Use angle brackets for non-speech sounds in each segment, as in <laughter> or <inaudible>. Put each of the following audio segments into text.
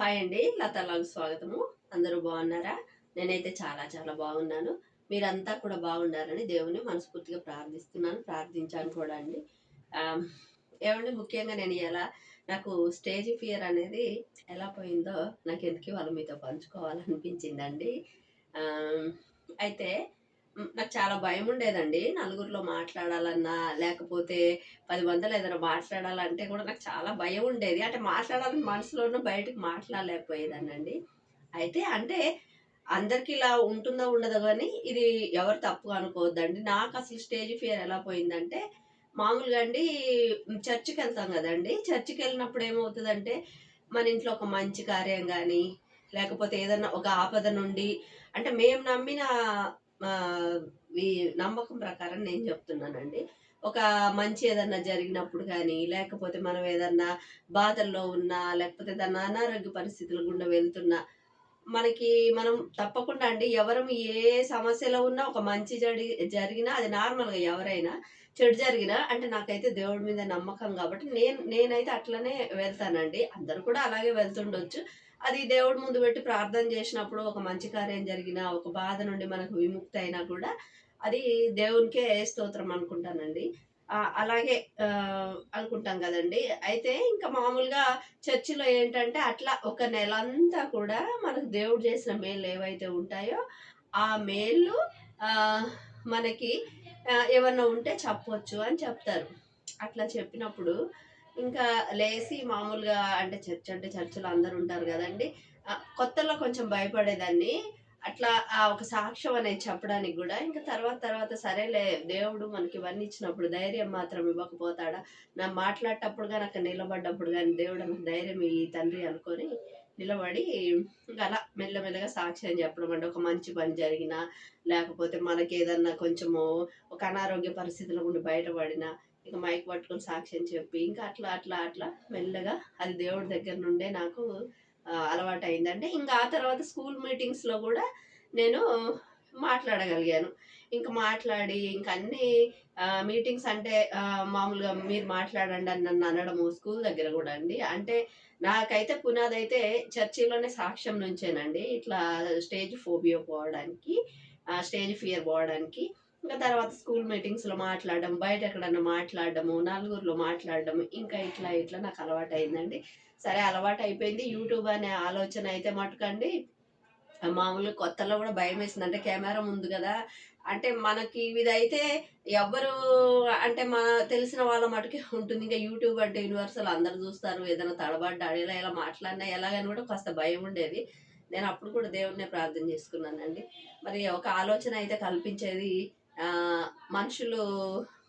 Hi అండి లతాలాగు స్వాగతము. అందరూ బాగున్నారా? నేనైతే చాలా చాలా బాగున్నాను. మీరంతా కూడా బాగున్నారని దేవుని మనస్ఫూర్తిగా ప్రార్థిస్తున్నాను ప్రార్థించాను కూడా అండి. ఏమండి ముఖ్యంగా నేను ఎలా నాకు స్టేజ్ ఫియర్ అనేది ఎలా పోయిందో నాకు ఎందుకు వాళ్ళు మీతో పంచుకోవాలనిపించిందండి? అయితే నాకు చాలా భయం ఉండేదండి. నలుగురిలో మాట్లాడాలన్నా లేకపోతే పది మందిలో ఏదైనా మాట్లాడాలంటే కూడా నాకు చాలా భయం ఉండేది. అంటే మాట్లాడాలని మనసులోనూ బయటకు మాట్లాడలేకపోయేదానండి అయితే అంటే అందరికి ఇలా ఉంటుందో ఉండదో కానీ ఇది ఎవరు తప్పు అనుకోవద్దండి. నాకు అసలు స్టేజ్ ఫియర్ ఎలా పోయిందంటే మామూలుగా అండి చర్చికి వెళ్తాం కదండి. చర్చికి వెళ్ళినప్పుడు ఏమవుతుందంటే మన ఇంట్లో ఒక మంచి కార్యం కానీ లేకపోతే ఏదన్నా ఒక ఆపద నుండి అంటే మేము నమ్మిన ఈ నమ్మకం ప్రకారం నేను చెప్తున్నానండి. ఒక మంచి ఏదన్నా జరిగినప్పుడు కానీ లేకపోతే మనం ఏదన్నా బాధల్లో ఉన్నా లేకపోతే ఏదన్నా అనారోగ్య పరిస్థితుల గుండా వెళ్తున్నా మనకి మనం తప్పకుండా అండి ఎవరు ఏ సమస్యలో ఉన్నా ఒక మంచి జరి జరిగినా అది నార్మల్గా ఎవరైనా చెడు జరిగినా అంటే నాకైతే దేవుడి మీద నమ్మకం కాబట్టి నేను నేనైతే అట్లనే వెళ్తానండి. అందరు కూడా అలాగే వెళ్తుండొచ్చు. అది దేవుడి ముందు పెట్టి ప్రార్థన చేసినప్పుడు ఒక మంచి కార్యం జరిగినా ఒక బాధ నుండి మనకు విముక్తి అయినా కూడా అది దేవునికే స్తోత్రం అనుకుంటానండి. అలాగే అనుకుంటాం కదండి. అయితే ఇంకా మామూలుగా చర్చిలో ఏంటంటే అట్లా ఒక నెల అంతా కూడా మనకు దేవుడు చేసిన మేలు ఏవైతే ఉంటాయో ఆ మేలు మనకి ఏమన్నా ఉంటే చెప్పొచ్చు అని చెప్తారు. అట్లా చెప్పినప్పుడు ఇంకా లేచి మామూలుగా అంటే చర్చ్ అంటే చర్చిలో అందరు ఉంటారు కదండి. కొత్తలో కొంచెం భయపడేదాన్ని. అట్లా ఆ ఒక సాక్ష్యం అనేది చెప్పడానికి కూడా ఇంకా తర్వాత తర్వాత సరేలే దేవుడు మనకి ఇవన్నీ ఇచ్చినప్పుడు ధైర్యం మాత్రం ఇవ్వకపోతాడా? నా మాట్లాడేటప్పుడు కానీ అక్కడ నిలబడ్డప్పుడు కానీ దేవుడు నాకు ధైర్యం ఈ తండ్రి అనుకొని నిలబడి ఇంకా అలా మెల్లమెల్లగా సాక్ష్యం చెప్పడం అంటే ఒక మంచి పని జరిగినా లేకపోతే మనకి ఏదన్నా కొంచెము ఒక అనారోగ్య పరిస్థితుల ఉండి బయటపడినా ఇక మైక్ పట్టుకొని సాక్ష్యం చెప్పి ఇంకా అట్లా అట్లా అట్లా మెల్లగా అది దేవుడి దగ్గర నుండే నాకు అలవాటు అయిందంటే ఇంకా ఆ తర్వాత స్కూల్ మీటింగ్స్లో కూడా నేను మాట్లాడగలిగాను. ఇంకా మాట్లాడి ఇంకా అన్ని మీటింగ్స్ అంటే మామూలుగా మీరు మాట్లాడండి అని నన్ను అనడము స్కూల్ దగ్గర కూడా అండి. అంటే నాకైతే పునాది అయితే చర్చిలోనే సాక్ష్యం నుంచేనండి. ఇట్లా స్టేజ్ ఫోబియో పోవడానికి స్టేజ్ ఫియర్ పోవడానికి. ఇంకా తర్వాత స్కూల్ మీటింగ్స్లో మాట్లాడడం బయట ఎక్కడన్నా మాట్లాడడము నలుగురిలో మాట్లాడడం ఇంకా ఇట్లా ఇట్లా నాకు అలవాటు అయిందండి సరే అలవాటు అయిపోయింది యూట్యూబ్ అనే ఆలోచన అయితే మటుకండి మామూలు కొత్తలో కూడా భయం వేసింది. అంటే కెమెరా ముందు కదా. అంటే మనకి ఇదైతే ఎవ్వరు అంటే మన తెలిసిన వాళ్ళ మటుకే ఉంటుంది. ఇంకా యూట్యూబ్ అంటే యూనివర్సల్ అందరు చూస్తారు. ఏదైనా తడబడ్డా ఇలా ఇలా మాట్లాడినా ఎలాగని కూడా కాస్త భయం ఉండేది. నేను అప్పుడు కూడా దేవుడినే ప్రార్థన చేసుకున్నానండి. మరి ఒక ఆలోచన అయితే కల్పించేది మనుషులు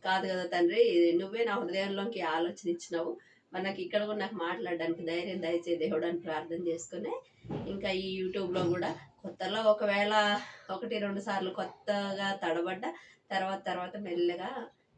కాదు కదా తండ్రి నువ్వే నా హృదయంలోకి ఆలోచన ఇచ్చినావు. మరి నాకు ఇక్కడ కూడా నాకు మాట్లాడడానికి ధైర్యం దయచే దేవుడు అని ప్రార్థన చేసుకుని. ఇంకా ఈ యూట్యూబ్లో కూడా కొత్తలో ఒకవేళ ఒకటి రెండు సార్లు కొత్తగా తడబడ్డ తర్వాత తర్వాత మెల్లగా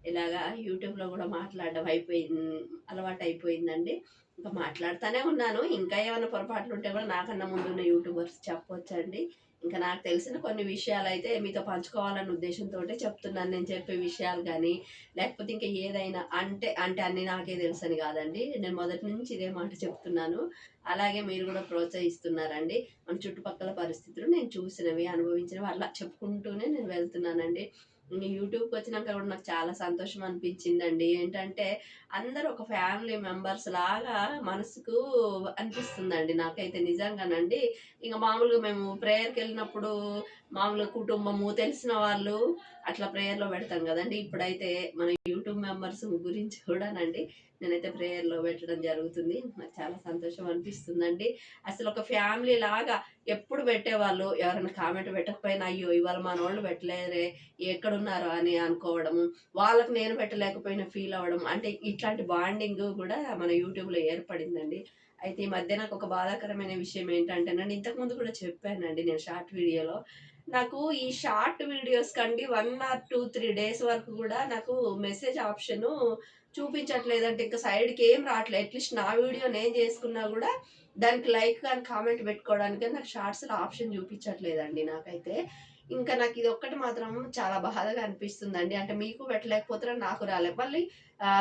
ఇలాగా యూట్యూబ్లో కూడా మాట్లాడడం అయిపోయింది అలవాటు అయిపోయిందండి ఇంకా మాట్లాడుతూనే ఉన్నాను. ఇంకా ఏమైనా పొరపాట్లు ఉంటే కూడా నాకన్నా ముందున్న యూట్యూబర్స్ చెప్పొచ్చండి. ఇంకా నాకు తెలిసిన కొన్ని విషయాలు అయితే మీతో పంచుకోవాలన్న ఉద్దేశంతో చెప్తున్నాను నేను చెప్పే విషయాలు కానీ లేకపోతే ఇంకా ఏదైనా అంటే అంటే అన్ని నాకే తెలుసని కాదండి. నేను మొదటి నుంచి ఇదే మాట చెప్తున్నాను. అలాగే మీరు కూడా ప్రోత్సహిస్తున్నారండి. మన చుట్టుపక్కల పరిస్థితులు నేను చూసినవి అనుభవించినవి అలా చెప్పుకుంటూనే నేను వెళ్తున్నానండి. యూట్యూబ్కి వచ్చినాక కూడా నాకు చాలా సంతోషం అనిపించిందండి. ఏంటంటే అందరూ ఒక ఫ్యామిలీ మెంబర్స్ లాగా మనసుకు అనిపిస్తుందండి నాకైతే నిజంగానండి. ఇంకా మామూలుగా మేము ప్రేయర్కి వెళ్ళినప్పుడు మామూలుగా కుటుంబము తెలిసిన వాళ్ళు అట్లా ప్రేయర్లో పెడతాం కదండి. ఇప్పుడైతే మన యూట్యూబ్ మెంబర్స్ గురించి కూడానండి నేనైతే ప్రేయర్లో పెట్టడం జరుగుతుంది. నాకు చాలా సంతోషం అనిపిస్తుందండి. అసలు ఒక ఫ్యామిలీ లాగా ఎప్పుడు పెట్టేవాళ్ళు? ఎవరైనా కామెంట్ పెట్టకపోయినా అయ్యో ఇవాళ మన వాళ్ళు పెట్టలేరే ఎక్కడున్నారు? అని అనుకోవడము. వాళ్ళకి నేను పెట్టలేకపోయినా ఫీల్ అవ్వడం. అంటే ఇట్లాంటి బాండింగ్ కూడా మన యూట్యూబ్లో ఏర్పడిందండి. అయితే ఈ మధ్య నాకు ఒక బాధాకరమైన విషయం ఏంటంటే నేను ఇంతకుముందు కూడా చెప్పానండి నేను షార్ట్ వీడియోలో. నాకు ఈ షార్ట్ వీడియోస్ కండి one or two three days వరకు కూడా నాకు మెసేజ్ ఆప్షను చూపించట్లేదంటే ఇంకా సైడ్కి ఏం రావట్లేదు అట్లీస్ట్ నా వీడియో నేను చేసుకున్నా కూడా దానికి లైక్ కానీ కామెంట్ పెట్టుకోవడానికి నాకు షార్ట్స్లో ఆప్షన్ చూపించట్లేదండి నాకైతే. ఇంకా నాకు ఇది ఒక్కటి మాత్రం చాలా బాధగా అనిపిస్తుందండి. అంటే మీకు పెట్టలేకపోతే నాకు రాలేదు. మళ్ళీ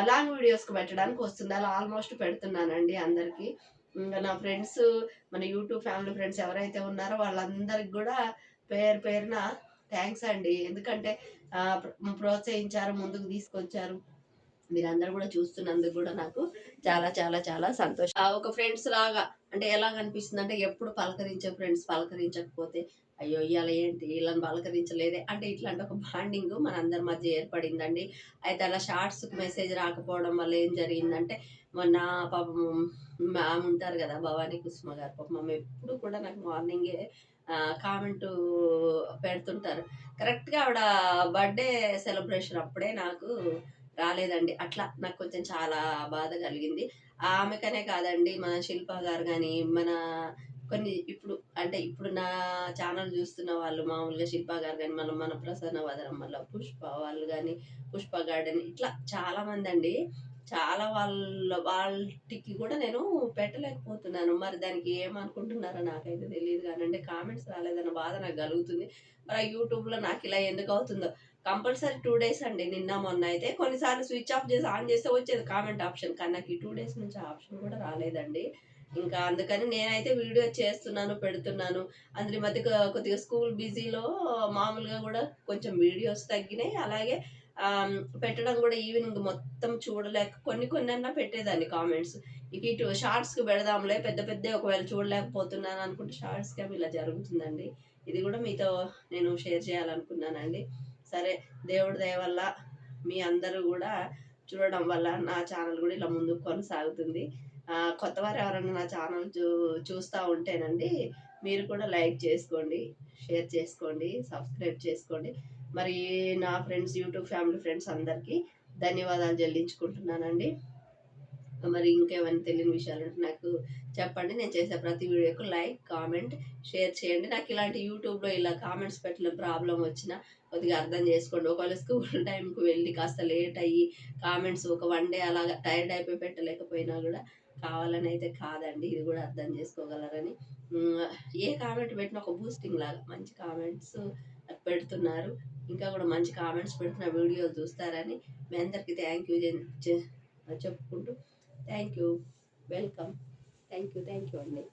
లాంగ్ వీడియోస్కి పెట్టడానికి వస్తుంది. అలా ఆల్మోస్ట్ పెడుతున్నానండి అందరికీ. ఇంకా నా ఫ్రెండ్స్ మన యూట్యూబ్ ఫ్యామిలీ ఫ్రెండ్స్ ఎవరైతే ఉన్నారో వాళ్ళందరికి కూడా పేరు పేరున థ్యాంక్స్ అండి. ఎందుకంటే ప్రోత్సహించారు ముందుకు తీసుకొచ్చారు. మీరందరూ కూడా చూస్తున్నందుకు కూడా నాకు చాలా చాలా చాలా సంతోషం. ఒక ఫ్రెండ్స్ లాగా అంటే ఎలా అనిపిస్తుంది అంటే ఎప్పుడు పలకరించే ఫ్రెండ్స్ పలకరించకపోతే అయ్యో ఇవాళ ఏంటి? వీళ్ళని పలకరించలేదే. అంటే ఇట్లాంటి ఒక బాండింగ్ మన అందరి మధ్య ఏర్పడిందండి. అయితే అలా షార్ట్స్కి మెసేజ్ రాకపోవడం వల్ల ఏం జరిగిందంటే మొన్న పాపం ఆమె ఉంటారు కదా భవానీ కుసుమ గారు పాపం ఆమె ఎప్పుడు కూడా నాకు మార్నింగే కామెంట్ పెడుతుంటారు. కరెక్ట్గా ఆవిడ బర్త్డే సెలబ్రేషన్ అప్పుడే నాకు రాలేదండి. అట్లా నాకు కొంచెం చాలా బాధ కలిగింది. ఆమెకనే కాదండి మన శిల్ప గారు కానీ మన కొన్ని ఇప్పుడు అంటే ఇప్పుడు నా ఛానల్ చూస్తున్న వాళ్ళు మామూలుగా శిల్పా గారు కానీ మన మన ప్రసన్న వదనం వల్ల పుష్ప వాళ్ళు కానీ పుష్ప గార్డెన్ ఇట్లా చాలా మంది అండి. చాలా వాళ్ళ వాళ్ళకి కూడా నేను పెట్టలేకపోతున్నాను. మరి దానికి ఏమనుకుంటున్నారో నాకైతే తెలియదు కానీ అంటే కామెంట్స్ రాలేదన్న బాధ నాకు కలుగుతుంది. మరి ఆ యూట్యూబ్లో నాకు ఇలా ఎందుకు అవుతుందో. కంపల్సరీ టూ డేస్ అండి. నిన్న మొన్న అయితే కొన్నిసార్లు స్విచ్ ఆఫ్ చేసి ఆన్ చేస్తే వచ్చేది కామెంట్ ఆప్షన్. కానీ నాకు ఈ టూ డేస్ నుంచి ఆ ఆప్షన్ కూడా రాలేదండి. ఇంకా అందుకని నేనైతే వీడియో చేస్తున్నాను పెడుతున్నాను. అందులో మధ్య కొద్దిగా స్కూల్ బిజీలో మామూలుగా కూడా కొంచెం వీడియోస్ తగ్గినాయి. అలాగే పెట్టడం కూడా ఈవినింగ్ మొత్తం చూడలేక కొన్ని కొన్ని అన్నా పెట్టేదాన్ని కామెంట్స్. ఇక ఇటు షార్ట్స్కి పెడదాంలే పెద్ద పెద్ద ఒకవేళ చూడలేకపోతున్నాను అనుకుంటే షార్ట్స్కి అవి ఇలా జరుగుతుందండి. ఇది కూడా మీతో నేను షేర్ చేయాలనుకున్నానండి. సరే దేవుడి దయ వల్ల మీ అందరూ కూడా చూడడం వల్ల నా ఛానల్ కూడా ఇలా ముందుకు కొనసాగుతుంది. కొత్త వారు ఎవరైనా నా ఛానల్ చూ చూస్తూ ఉంటేనండి మీరు కూడా లైక్ చేసుకోండి షేర్ చేసుకోండి సబ్స్క్రైబ్ చేసుకోండి. మరి నా ఫ్రెండ్స్ యూట్యూబ్ ఫ్యామిలీ ఫ్రెండ్స్ అందరికీ ధన్యవాదాలు చెల్లించుకుంటున్నానండి. మరి ఇంకేమైనా తెలియని విషయాలు ఉంటే నాకు చెప్పండి. నేను చేసే ప్రతి వీడియోకు లైక్ కామెంట్ షేర్ చేయండి. నాకు ఇలాంటి యూట్యూబ్లో ఇలా కామెంట్స్ పెట్టిన ప్రాబ్లం వచ్చినా కొద్దిగా అర్థం చేసుకోండి. ఒకవేళ స్కూల్ <laughs> టైంకి వెళ్ళి కాస్త లేట్ అయ్యి కామెంట్స్ ఒక వన్ డే అలాగా టైర్డ్ అయిపోయి పెట్టలేకపోయినా కూడా కావాలని అయితే కాదండి. ఇది కూడా అర్థం చేసుకోగలరని. ఏ కామెంట్ పెట్టినా ఒక బూస్టింగ్ లాగా మంచి కామెంట్స్ పెడుతున్నారు. ఇంకా కూడా మంచి కామెంట్స్ పెడుతున్న వీడియోలు చూస్తారని మీ అందరికీ థ్యాంక్ యూ చెప్పుకుంటూ. Thank you welcome thank you thank you అండి.